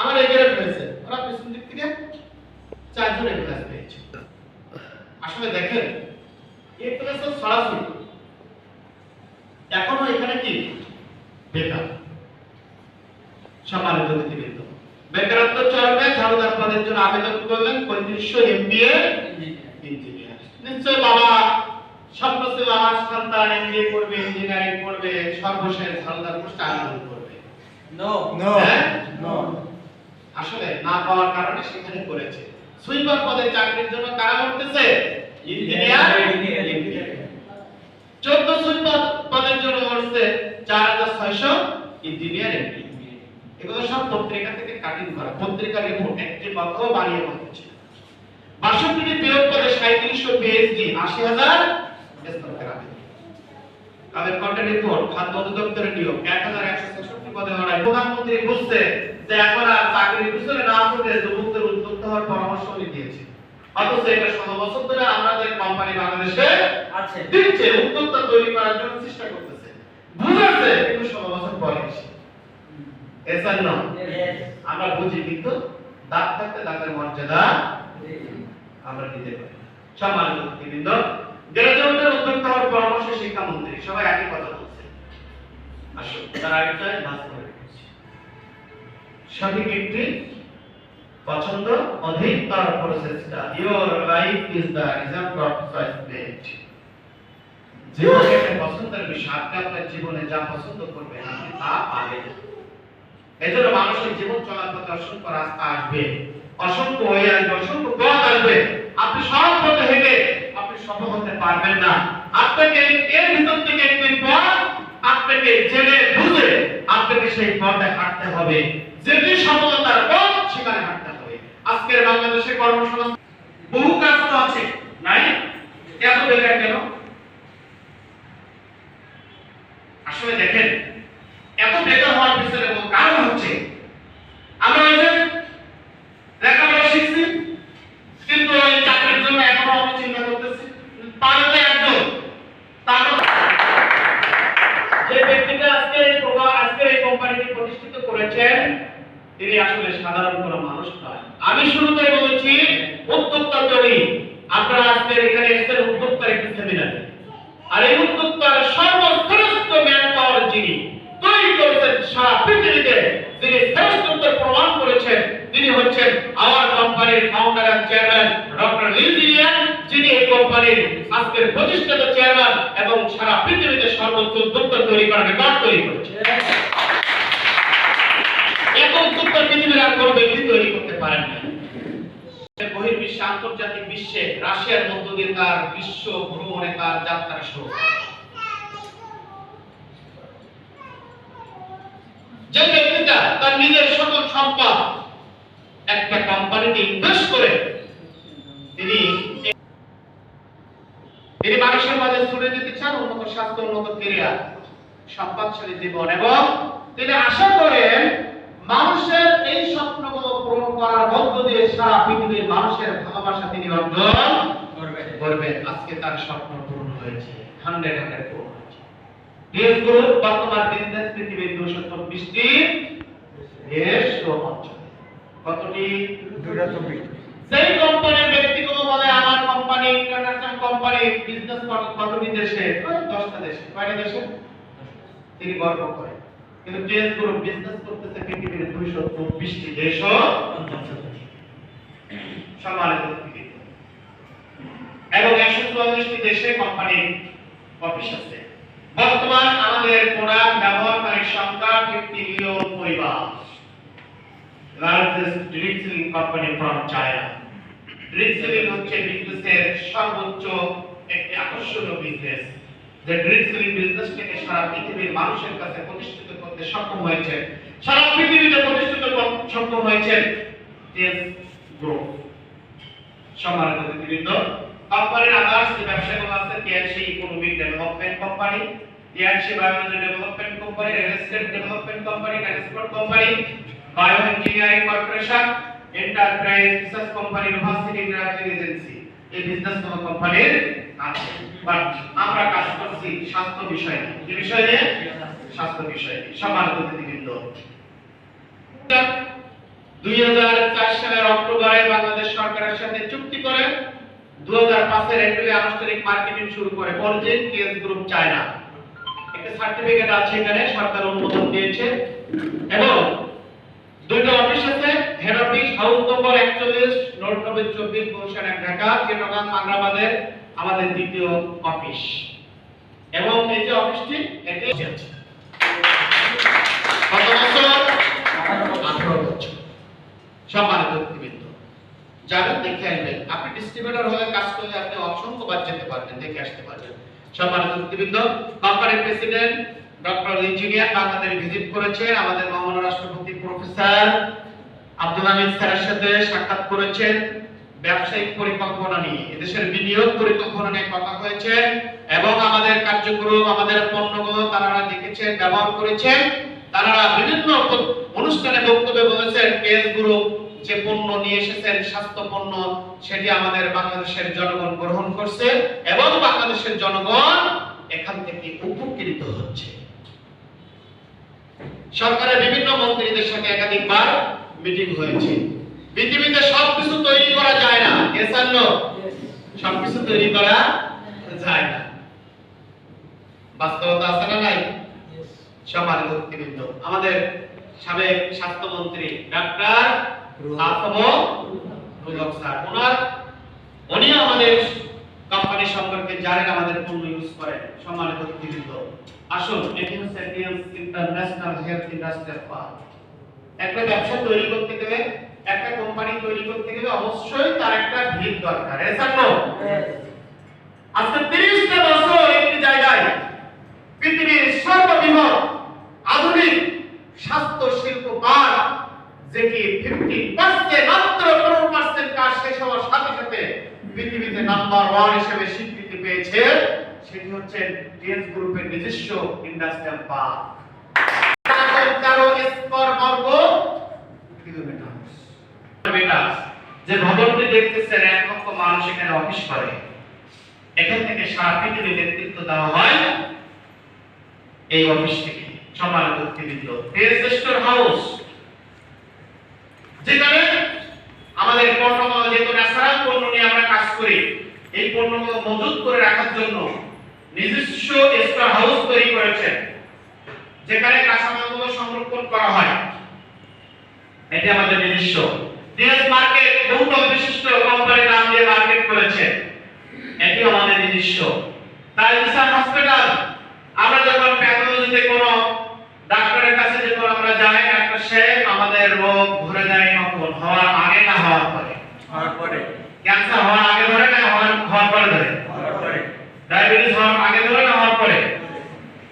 আমার এই গ্রেড হয়েছে। ওরা পিছন দিক থেকে চারজন এ ক্লাস পেয়েছে। আসলে দেখেন এ ক্লাস সরাসরি এখনও এখানে কি? বেকার। সম্মানিত অতিথিবৃন্দ বেকারত্ব চরমে ঝাড়ুদার পদের জন্য আবেদন করলেন পঁয়ত্রিশশো এমবিএ ইঞ্জিনিয়ার নিশ্চয় বাবা স্বপ্ন ছিল আমার সন্তান এমবিএ করবে ইঞ্জিনিয়ারিং করবে সর্বশেষ ঝাড়ুদার পোস্টে আবেদন করবে। No. No. হ্যাঁ? আসলে না পাওয়ার কারণে সেখানে করেছে সুইপার পদে চাকরির জন্য কারা করতেছে? ইঞ্জিনিয়ার। চোদ্দ সুইপার পদের জন্য করছে চার হাজার ছয়শো ইঞ্জিনিয়ার এগুলো সব পত্রিকা থেকে কাটিং করা। পত্রিকার রিপোর্ট একটি কথাও বাড়িয়ে বলতেছে বাষট্টিটি বিয়োগ করে সাঁত্রিশশো পিএইচডি আশি হাজার কন্টেন্ট রিপোর্ট খাদ্য অধিদপ্তরের নিয়োগ, এক হাজার একশো ছেষট্টি। পদে লড়াই প্রধানমন্ত্রী বুঝছে যে এখন আর চাকরির পিছনে না ছুটে যুবকদের উদ্যোক্তা হওয়ার পরামর্শ উনি দিয়েছে অথচ এটা ষোলো বছর ধরে আমাদের কোম্পানি বাংলাদেশে আছে। দিচ্ছে উদ্যোক্তা তৈরি করার জন্য চেষ্টা করতেছে। বুঝেছে কিন্তু ষোলো বছর পরে এসে। Yes. আমরা বুঝি কিন্তু দাঁত থাকতে দাঁতের মর্যাদা আমরা দিতে পারি সম্মানিত অতিথিবৃন্দ গ্রাজুয়েটের উদ্যোক্তা হওয়ার পরামর্শ শিক্ষামন্ত্রী সবাই একই কথা বলছে তার আগেটা বাস করে রেখেছি সঠিক একটি পছন্দ অধিকতর প্রসেসটা your life is the result of choice made একটা পছন্দের বিষয় আপনি আপনার জীবনে যা পছন্দ করবেন আপনি তা পাবেন। এজন্য মানুষের জীবন চলার পথে অসংখ্য রাস্তা আসবে। অসংখ্য হয়ে আসবে অসংখ্য পথ আসবে। আপনি সব পথে হেঁটে আপনি সফল হতে পারবেন না। আপনাকে এর ভিতর থেকে একটি পথ আপনাকে জেনে বুঝে আপনাকে সেই পথে হাঁটতে হবে। যেটি সফলতার পথ সেখানে হাঁটতে হবে। আজকের বাংলাদেশে কর্মসংস্থান বহু কাজ তো আছে, নাই? এত বেকার কেন? আসলে দেখেন, এত বেকার হওয়ার পিছনে মূল কারণ হচ্ছে আমরা ওই যে লেখাপড়া শিখছি কিন্তু ওই চাকরির জন্য এখনও আমি চিন্তা করতেছি পারে তো একজন তারপর যে ব্যক্তিটা আজকে এই প্রোগ্রাম আজকে এই কোম্পানিটি প্রতিষ্ঠিত করেছেন তিনি আসলে সাধারণ কোনো মানুষ নয়। আমি শুরুতেই বলেছি উদ্যোক্তা তৈরি আপনারা আজকে এখানে এসেছেন উদ্যোক্তার একটি সেমিনারে আর এই উদ্যোক্তার সর্বশ্রেষ্ঠ ম্যান পাওয়ার যিনি, তৈরি করেছেন সারা পৃথিবীতে, যিনি শ্রেষ্ঠত্ব প্রমাণ করেছেন, তিনি হচ্ছেন আমার কোম্পানির ফাউন্ডার এন্ড চেয়ারম্যান ডক্টর লিজিয়ান যিনি এই কোম্পানির আজকের প্রতিষ্ঠাতা চেয়ারম্যান এবং সারা পৃথিবীতে সর্বোচ্চ উদ্যোক্তা তৈরি করার রেকর্ড তৈরি করেছেন। উদ্যোক্তা পৃথিবীর আর কোনো ব্যক্তি তৈরি করতে পারেন না। বহির্বিশ্বে আন্তর্জাতিক বিশ্বে রাশিয়ার মধ্য দিয়ে তার বিশ্ব ভ্রমণে তার যাত্রা শুরু যে ব্যক্তিটা তার নিজের সকল সম্পদ একটা কোম্পানিতে ইনভেস্ট করে তিনি তিনি মানুষের মাঝে ছড়ে দিতে চান, উন্নত স্বাস্থ্য, উন্নত ক্রিয়া সম্পদশালী জীবন, এবং তিনি আশা করেন মানুষের এই স্বপ্নগুলো পূরণ করার মধ্য দিয়ে সারা পৃথিবীর মানুষের ভালোবাসা তিনি অর্জন করবে করবেন। আজকে তার স্বপ্ন পূরণ হয়েছে। হান্ড্রেড হান্ড্রেড পূরণ হয়েছে। ডিএস গ্রুপ বর্তমান বিজনেস পৃথিবীর দুশো চব্বিশটি দেশ ও অঞ্চলে। কতটি? দুটা চব্বিশ সেই কোম্পানির ব্যক্তিগুলো বলে আমার কোম্পানি ইন্টারন্যাশনাল কোম্পানি বিজনেস কতটি দেশে? দশটা দেশে। কয়টা দেশে? তিনি গর্ব করেন। কিন্তু ডিএস গ্রুপ বিজনেস করতেছে পৃথিবীর দুইশো চব্বিশটি দেশ সম্মানিত। এবং একশো চুয়াল্লিশটি দেশে কোম্পানির অফিস আছে। বর্তমান আমাদের প্রোডাক্ট ব্যবহারকারীর সংখ্যা ফিফটি মিলিয়ন পরিবার। লার্জেস্ট ড্রিক্সিলিং কোম্পানি ফ্রম চায়না ড্রিক্সিলিং হচ্ছে বিজনেসের সর্বোচ্চ একটি আকর্ষণীয় বিজনেস যে ড্রিক্সিলিং বিজনেসটাকে সারা পৃথিবীর মানুষের কাছে প্রতিষ্ঠিত করতে সক্ষম হয়েছে, সারা পৃথিবীতে প্রতিষ্ঠিত করতে সক্ষম হয়েছে টেস গ্রুপ সম্মানিত অতিথিবৃন্দ কোম্পানির আদার্স যে ব্যবসাগুলো আছে TNC economic development company TNC biology development company real estate development company transport company bio engineering corporation enterprise research company university graphic agency এই বিজনেস কোম্পানির আমরা কাজ করছি স্বাস্থ্য বিষয়ে কি বিষয় স্বাস্থ্য বিষয়ে সম্মানিত অতিথিবৃন্দ। দুই সালের অক্টোবরে বাংলাদেশ সরকারের সাথে চুক্তি করে দু হাজার পাঁচের এপ্রিলে আনুষ্ঠানিক মার্কেটিং শুরু করে পরজিন কেএস গ্রুপ চায়না। একটা সার্টিফিকেট আছে এখানে, সরকার অনুমোদন দিয়েছে। এবং দুইটা অফিস আছে হেড অফিস হাউস নম্বর একচল্লিশ নোট নম্বর চব্বিশ, গুলশান ঢাকা, চিটাগাং আগ্রাবাদের আমাদের দ্বিতীয় অফিস। এবং এই যে অফিসটি অসংখ্যবার যেতে পারবেন, দেখে আসতে পারবেন। প্রেসিডেন্ট ডক্টর ইঞ্জিনিয়ার ভিজিট করেছেন। আমাদের রাষ্ট্রপতি আব্দুল সাথে সাক্ষাৎ করেছেন। ব্যবসায়িক পরিকল্পনা নিয়ে, এদেশের বিনিয়োগ পরিকল্পনা নিয়ে কথা হয়েছে এবং আমাদের কার্যক্রম, আমাদের পণ্যগুলো তারা দেখেছেন ব্যবহার করেছেন তারা বিভিন্ন অনুষ্ঠানে বক্তব্যে বলেছেন কেএস গ্রুপ যে পণ্য নিয়ে এসেছেন, স্বাস্থ্য পণ্য, সেটি আমাদের বাংলাদেশের জনগণ গ্রহণ করছে এবং বাংলাদেশের জনগণ এখান থেকে উপকৃত হচ্ছে। সরকারের বিভিন্ন মন্ত্রীদের সাথে একাধিকবার মিটিং হয়েছে। পৃথিবীতে সবকিছু তৈরি করা যায় না। সবকিছু তৈরি করা যায় না। বাস্তবতা আছে না নাই? সম্মানিত ব্যক্তিবৃন্দ আমাদের সাবেক স্বাস্থ্যমন্ত্রী ডাক্তার স্যার। ওনার উনি আমাদের কোম্পানি সম্পর্কে জানেন, আমাদের পণ্য ইউজ করেন। সম্মানিত ব্যক্তিবৃন্দ আসুন, এটি ইন্টারন্যাশনাল হেলথ ইন্ডাস্ট্রিয়াল পার্ক একটা ব্যবসা তৈরি করতে গেলে একটা কোম্পানি তৈরি করতে গেলে অবশ্যই তার একটা ভিত দরকার এসার আজকে তিরিশটা বছর একটি জায়গায় পৃথিবীর সর্ববৃহৎ আধুনিক স্বাস্থ্য শিল্প পার্ক যেটি ফিফটি পার্সেন্ট মাত্র পনেরো পার্সেন্ট কাজ শেষ হওয়ার সাথে সাথে পৃথিবীতে নাম্বার ওয়ান হিসেবে স্বীকৃতি পেয়েছে সেটি হচ্ছে টিএস গ্রুপের নিজস্ব ইন্ডাস্ট্রিয়াল পার্ক। তেরো স্কোয়ার বর্গ কিলোমিটার। কিলোমিটার। যে ভবনটি দেখতেছেন এক লক্ষ মানুষ এখানে অফিস করে। এখান থেকে সারা নেতৃত্ব দেওয়া হয় এই অফিস থেকে। ব্যক্তিবৃন্দ রেজিস্টার হাউস, যেখানে আমাদের পণ্যগুলো যেহেতু ন্যাচারাল পণ্য নিয়ে আমরা কাজ করি, এই পণ্যগুলো মজুত করে রাখার জন্য নিজস্ব হাউস তৈরি করেছেন, যেখানে কাঁচামালগুলো সংরক্ষণ করা হয়। এটি আমাদের নিজস্ব। ডিএস মার্কেট বহুতল বিশিষ্ট কোম্পানির নাম দিয়ে মার্কেট করেছে। এটি আমাদের নিজস্ব। তাইসান হসপিটাল আমরা যখন প্যাথোলজিতে কোনো ডাক্তারের কাছে যখন আমরা যাই ডাক্তার সাহেব আমাদের রোগ ধরে দেয় কখন? হওয়ার আগে না হওয়ার পরে? হওয়ার পরে। ক্যান্সার হওয়ার আগে ধরে না হওয়ার হওয়ার পরে ধরে? হওয়ার পরে। ডায়াবেটিস হওয়ার আগে ধরে না হওয়ার পরে?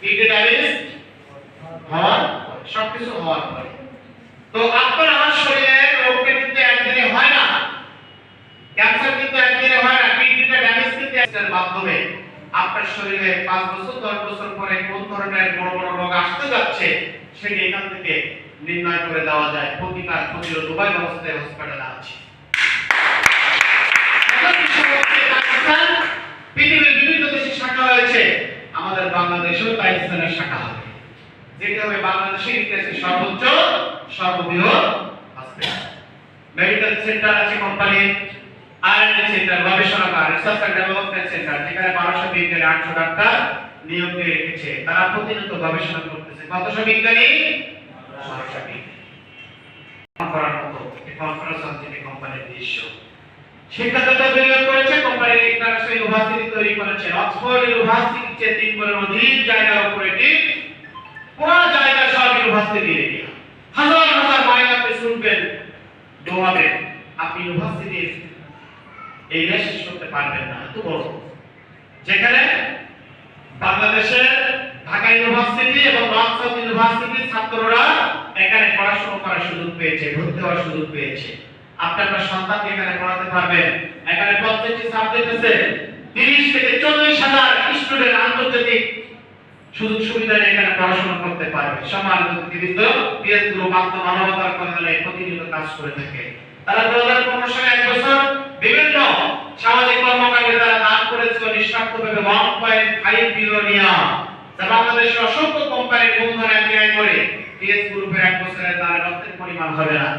কিডনি ডায়াবেটিস হওয়ার সবকিছু হওয়ার পরে। তো আপনার আমার শরীরে রোগটা কিন্তু একদিনে হয় না ক্যান্সার কিন্তু একদিনে হয় না কিডনিটা এর মাধ্যমে আপনার শরীরে পাঁচ বছর, দশ বছর পরে কোন ধরনের বড় বড় রোগ আসতে যাচ্ছে, সেটি এখান থেকে নির্ণয় করে দেওয়া যায়। প্রতিকার প্রতিরোধ উভয় ব্যবস্থায় হসপিটালে আছে। পৃথিবীর বিভিন্ন দেশে শাখা হয়েছে আমাদের বাংলাদেশেও পাকিস্তানের শাখা হবে। যেটা হবে বাংলাদেশের ইতিহাসে সর্বোচ্চ, সর্ববৃহৎ হসপিটাল মেডিকেল সেন্টার আছে কোম্পানির। আরএনডি সেন্টার গবেষণাগার রিসার্চ এন্ড ডেভেলপমেন্ট সেন্টার যেখানে বারোশো বিজ্ঞানী, আটশো ডাক্তার নিয়োগ দিয়ে রেখেছে। তারা প্রতিনিয়ত গবেষণা করতেছে। কতশো বিজ্ঞানী? বারোশো বিজ্ঞানী। করার মতো দৃশ্য শিক্ষাগত বিনিয়োগ করেছে কোম্পানি ইন্টারন্যাশনাল ইউনিভার্সিটি তৈরি করেছে। অক্সফোর্ড ইউনিভার্সিটির চেয়ে তিন অধিক এটি পুরো জায়গা সব ইউনিভার্সিটি এরিয়া হাজার হাজার আপনি শুনবেন। আপনি ইউনিভার্সিটির এই দেশ শেষ করতে পারবেন না এত বড় যেখানে বাংলাদেশের ঢাকা ইউনিভার্সিটি এবং সাউথ ইউনিভার্সিটির ছাত্ররা এখানে পড়াশোনা করার সুযোগ পেয়েছে, ভর্তি হওয়ার সুযোগ পেয়েছে। আপনি আপনার সন্তানকে এখানে পড়াতে পারবেন। এখানে প্রত্যেকটি সাবজেক্ট আছে, তিরিশ থেকে চল্লিশ হাজার স্টুডেন্ট আন্তর্জাতিক সুযোগ সুবিধা এখানে পড়াশোনা করতে পারবে। সম্মানিত ব্যক্তিবৃন্দ পিএস গ্রুপ আত্মমানবতার কল্যাণে প্রতিনিয়ত কাজ করে থাকে। তারা দু হাজার পনেরো সালে এক বছর বিভিন্ন সামাজিক কর্মকাণ্ডে তারা দান করেছিল নিঃস্বার্থভাবে ওয়ান পয়েন্ট ফাইভ বিলিয়ন যা বাংলাদেশের অসংখ্য কোম্পানির মূলধন এক করে। টিএস গ্রুপের এক বছরের তারা রক্তের পরিমাণ হবে না।